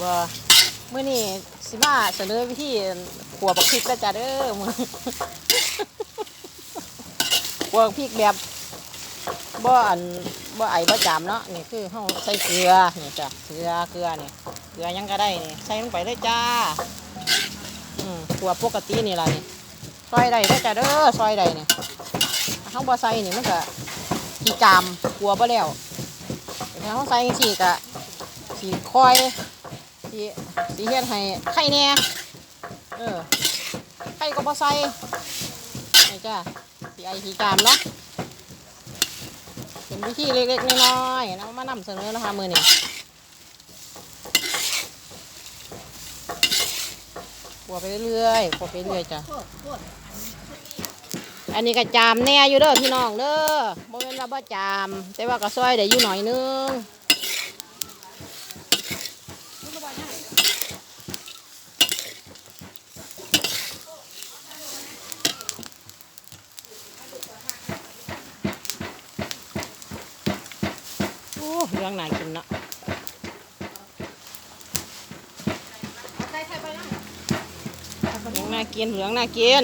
บ่มื้อนี้สิมาเสนอวิธีขัวบักพริกแล้วจ้ะเด้อมื้อขัวบพริกแบบบ่อันบ่ไอบ่จามเนาะนี่คือเฮาใส่เกลือนี่จ้ะเกลือเกลือนี่เกลือยังก็ได้นี่ใส่ลงไปเลยจ้าอืมขัวปกตินี่ล่ะนี่ซอยได้เด้อจ้ะเด้อซอยได้นี่เฮาบ่ใส่นี่มันก็ สิจามขัวบ่แล้วถ้าเฮาใส่สีก็สีคอยสีสีเฮ็ดให้ไข่แน่เออไข่ก็บ่ใส่นี่จ้าสีไอสีจามเนาะเป็นวิธีเล็กๆน้อยๆนะมานำเสนอนะคะมือนี้ขัวไปเรื่อยๆขัวไปเรื่อยจ้ะ อันนี้ก็จามแน่อยู่เด้อพี่น้องเด้อบ่แม่นว่าบ่จาม แต่ว่าก็ซอยได้อยู่หน่อยนึงโอ้เรื่องน่ากินเนาะเหลืองน่ากินเหลืองน่ากิน